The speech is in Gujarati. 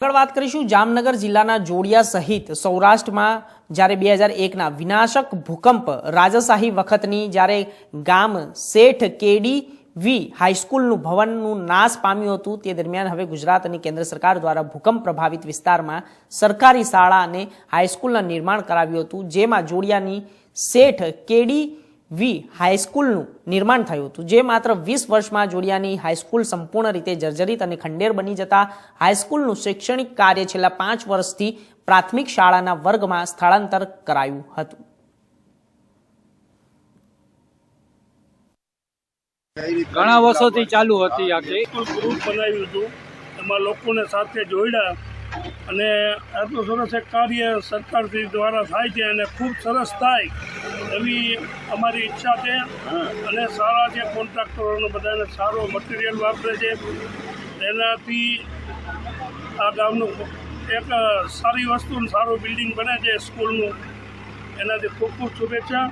આગળ વાત કરીશું જામનગર જિલ્લાના જોડિયા સહિત સૌરાષ્ટ્રમાં જ્યારે બે હજાર એકના વિનાશક ભૂકંપ રાજાશાહી વખતની જ્યારે ગામ શેઠ કેડી વી હાઈસ્કૂલનું ભવનનું નાશ પામ્યું હતું, તે દરમિયાન હવે ગુજરાત અને કેન્દ્ર સરકાર દ્વારા ભૂકંપ પ્રભાવિત વિસ્તારમાં સરકારી શાળા અને હાઈસ્કૂલનું નિર્માણ કરાવ્યું હતું, જેમાં જોડિયાની શેઠ કેડી વી હાઈસ્કૂલનું નિર્માણ થયું હતું. જે માત્ર વીસ વર્ષમાં જોડિયાની હાઈસ્કૂલ સંપૂર્ણ રીતે જર્જરિત અને ખંડેર બની જતા હાઈસ્કૂલનું શૈક્ષણિક કાર્ય છેલ્લા પાંચ વર્ષથી પ્રાથમિક શાળાના વર્ગમાં સ્થળાંતર કરાયું હતું. ઘણા વર્ષોથી ચાલુ હતી આખી ગ્રુપ બનાવ્યું હતું. એમાં લોકોને સાથે જોડ્યા અને આટલું સરસ એક કાર્ય સરકારથી દ્વારા થાય છે અને ખૂબ સરસ થાય. એવી અમારી ઈચ્છા છે. અને સારા જે કોન્ટ્રાક્ટરોને બધાને સારો મટીરિયલ વાપરે છે. એનાથી આ ગામનું એક સારી વસ્તુ સારું બિલ્ડિંગ બને છે સ્કૂલનું એનાથી ખૂબ ખૂબ શુભેચ્છા.